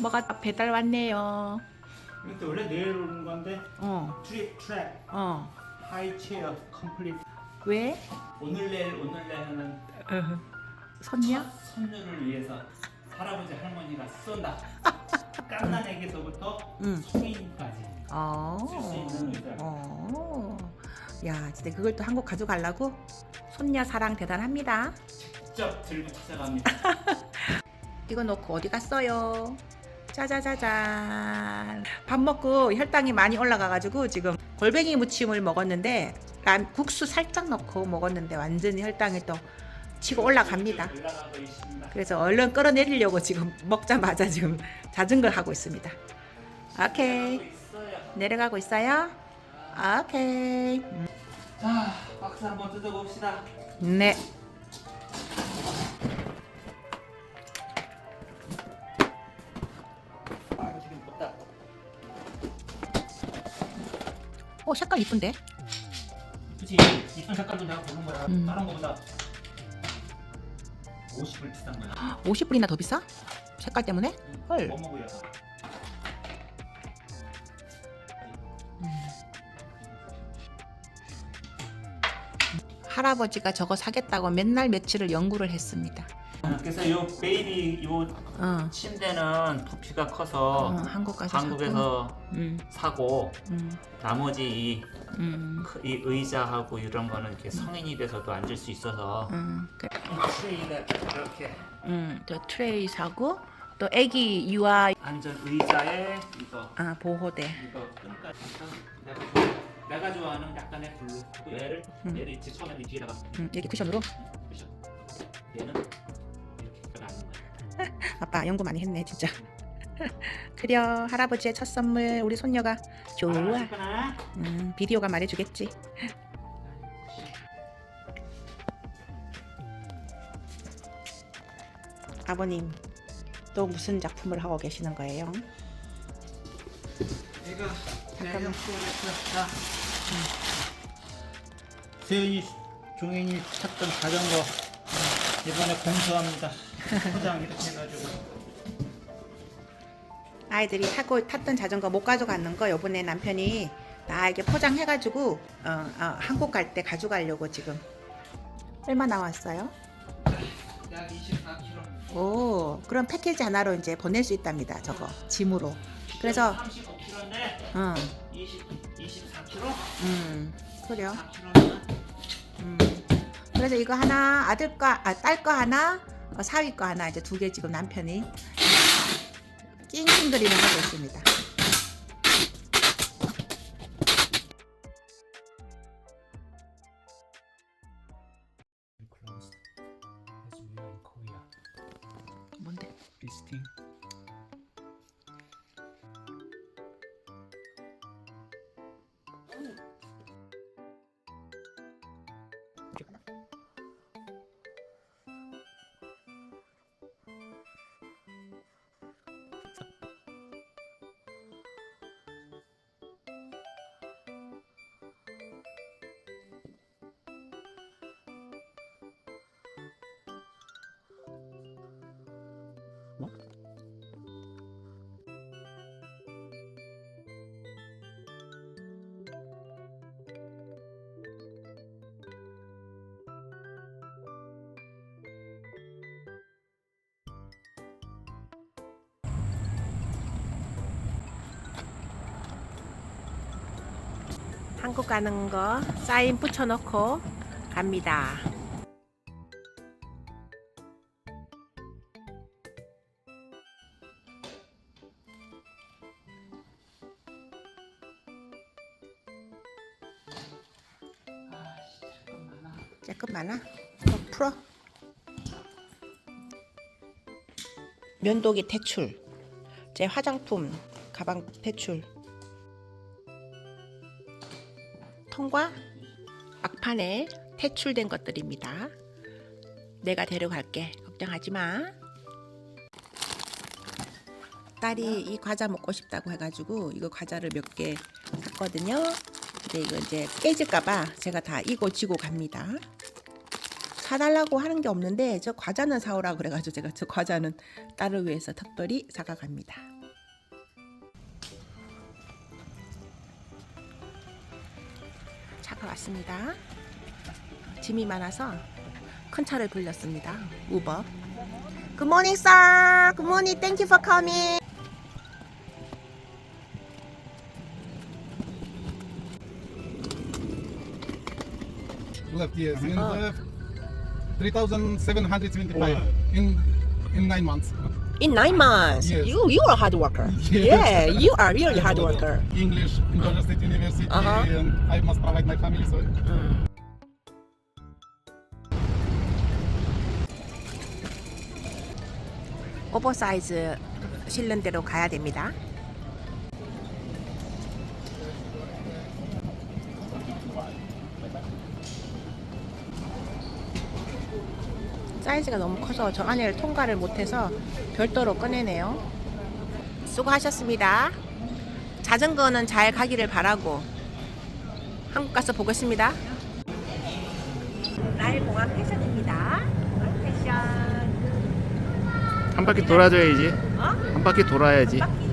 뭐가 배달 왔네요. 이것도 원래 내일 오는 건데 어, 트립 트랩 어. 하이 체어 컴플리트 왜? 오늘 내일 오늘 내일 하는 어. 선녀? 첫 손녀를 위해서 할아버지 할머니가 쏜다 깐난 애기서부터 응. 성인까지 어. 쓸 수 있는 의자. 어. 야, 진짜 그걸 또 한국 가져가려고? 손녀 사랑 대단합니다. 직접 들고 찾아갑니다 이거 놓고 어디 갔어요? 짜자자잔. 밥 먹고 혈당이 많이 올라가가지고 지금 골뱅이 무침을 먹었는데 란 국수 살짝 넣고 먹었는데 완전히 혈당이 또 치고 올라갑니다. 그래서 얼른 끌어내리려고 지금 먹자마자 지금 자전거 하고 있습니다. 오케이. 내려가고 있어요? 오케이. 자 박스 한번 뜯어봅시다 네. 어, 색깔 이쁜데? 그치 이쁜 색깔도 내가 고른 거야 음. 다른 거보다 50을 비싼 거야 50불이나 더 비싸? 색깔 때문에? 헐. 뭐 먹어요? 할아버지가 저거 사겠다고 맨날 며칠을 연구를 했습니다. 그래서 요 베이비 요 어. 침대는 부피가 어, 커서 한국 가서 한국에서 사고. 음, 사고 음, 나머지 이, 음, 크- 이 의자하고 이런 거는 이렇게 성인이 돼서도 앉을 수 있어서 음, 그, 이 트레이가 이렇게 음, 또 트레이 사고 또 애기 유아 안전 의자에 이거 아, 보호대. 이거 끈까지 내가, 내가 좋아하는 약간의 블루 또 얘를 음. 얘를 이제 처음에 이 뒤에다가 음, 이렇게 쿠션으로? 얘는 이렇게 놔는 거야 아빠 연구 많이 했네 진짜. 그려 할아버지의 첫 선물 우리 손녀가 좋아. 알아보실까나? 음, 비디오가 말해주겠지. 아버님 또 무슨 작품을 하고 계시는 거예요? 이거 잠깐만. 자 세윤이 종현이 탔던 자전거 이번에 공수합니다. 포장 이렇게 해가지고. 아이들이 타고 탔던 자전거 못 가져가는 거 요번에 남편이 다 이렇게 포장해가지고 어, 어, 한국 갈 때 가져가려고 지금. 얼마 나왔어요? 약 24kg 오 그럼 패키지 하나로 이제 보낼 수 있답니다 저거 짐으로 그래서 35kg인데 응, 20, 24kg? 음, 그래요 4kg면 음. 그래서 이거 하나 아들 거, 아, 딸 거 하나, 어, 사위 거 하나 이제 두 개 지금 남편이 낑낑거리는 하고 있습니다. 2018. 한국 가는 거 사인 붙여놓고 갑니다. 조금 많아? 더 풀어. 면도기 퇴출. 제 화장품 가방 퇴출. 통과 막판에 퇴출된 것들입니다. 내가 데려갈게. 걱정하지 마. 딸이 이 과자 먹고 싶다고 해가지고 이거 과자를 몇 개 샀거든요. 근데 이거 이제 깨질까봐 제가 다 이고 지고 갑니다. 사달라고 하는 게 없는데 저 과자는 사오라 그래가지고 제가 저 과자는 딸을 위해서 특별히 사가 갑니다. 차가 왔습니다. 짐이 많아서 큰 차를 불렸습니다. 우버. Good morning, sir. Good morning. Thank you for coming. left yes in Oh. uh, 3775 in in nine months In nine months, Yes. you you are a hard worker. Yes. Yeah, you are really hard worker. english in georgia state university Uh-huh. and i must provide my family so 오버사이즈 실는 대로 가야 됩니다. 사이즈가 너무 커서 저 안에를 통과를 못해서 별도로 꺼내네요. 수고하셨습니다. 자전거는 잘 가기를 바라고 한국 가서 보겠습니다. 나일공항 패션입니다. 패션. 한 바퀴 돌아줘야지. 어? 한 바퀴 돌아야지. 바퀴